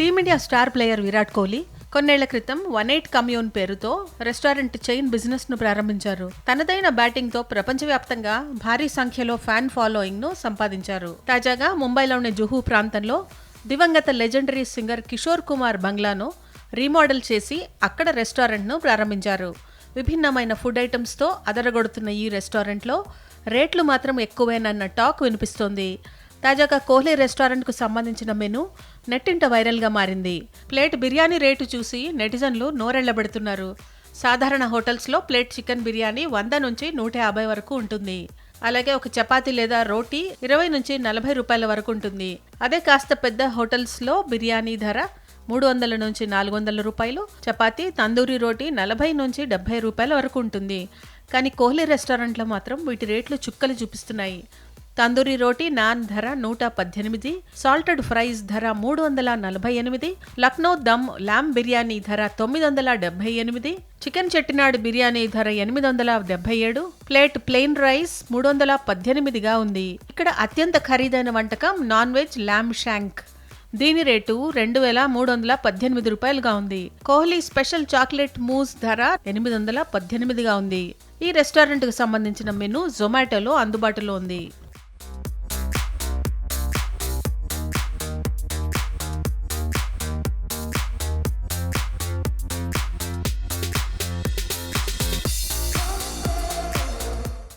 Team India star player Virat Kohli కొన్నేళ్ళ క్రితం one eight commune పేరుతో restaurant chain బిజినెస్ను ప్రారంభించారు. తనదైన బ్యాటింగ్తో ప్రపంచవ్యాప్తంగా భారీ సంఖ్యలో ఫ్యాన్ ఫాలోయింగ్ను సంపాదించారు. తాజాగా ముంబైలోని జుహూ ప్రాంతంలో దివంగత లెజెండరీ సింగర్ కిషోర్ కుమార్ బంగ్లాను రీమోడల్ చేసి అక్కడ రెస్టారెంట్ను ప్రారంభించారు. విభిన్నమైన ఫుడ్ ఐటమ్స్తో అదరగొడుతున్న ఈ రెస్టారెంట్లో రేట్లు మాత్రం ఎక్కువేనన్న టాక్ వినిపిస్తోంది. తాజాగా కోహ్లీ రెస్టారెంట్కు సంబంధించిన మెను నెట్టింట వైరల్గా మారింది. ప్లేట్ బిర్యానీ రేటు చూసి నెటిజన్లు నోరెళ్ళబెడుతున్నారు. సాధారణ హోటల్స్లో ప్లేట్ చికెన్ బిర్యానీ వంద నుంచి నూట యాభై వరకు ఉంటుంది. అలాగే ఒక చపాతీ లేదా రోటీ ఇరవై నుంచి నలభై రూపాయల వరకు ఉంటుంది. అదే కాస్త పెద్ద హోటల్స్లో బిర్యానీ ధర మూడు వందల నుంచి నాలుగు వందల రూపాయలు చపాతీ తందూరి రోటీ నలభై నుంచి డెబ్బై రూపాయల వరకు ఉంటుంది. కానీ కోహ్లీ రెస్టారెంట్లో మాత్రం వీటి రేట్లు చుక్కలు చూపిస్తున్నాయి. తందూరి రోటీ నాన్ ధర నూట పద్దెనిమిది సాల్టెడ్ ఫ్రైస్ ధర మూడు వందల నలభై ఎనిమిది లక్నో దమ్ ల్యామ్ బిర్యానీ ధర తొమ్మిది వందల డెబ్బై ఎనిమిది చికెన్ చెట్టినాడు బిర్యానీ ధర ఎనిమిది వందల డెబ్బై ఏడు ప్లేట్ ప్లెయిన్ రైస్ మూడు వందల పద్దెనిమిదిగా ఉంది. ఇక్కడ అత్యంత ఖరీదైన వంటకం నాన్ వెజ్ ల్యామ్ షాంక్. దీని రేటు రెండు వేల మూడు వందల పద్దెనిమిది రూపాయలుగా ఉంది. కోహ్లీ స్పెషల్ చాక్లెట్ మూస్ ధర ఎనిమిది వందల పద్దెనిమిదిగా ఉంది. ఈ రెస్టారెంట్కు సంబంధించిన మెను జొమాటోలో అందుబాటులో ఉంది.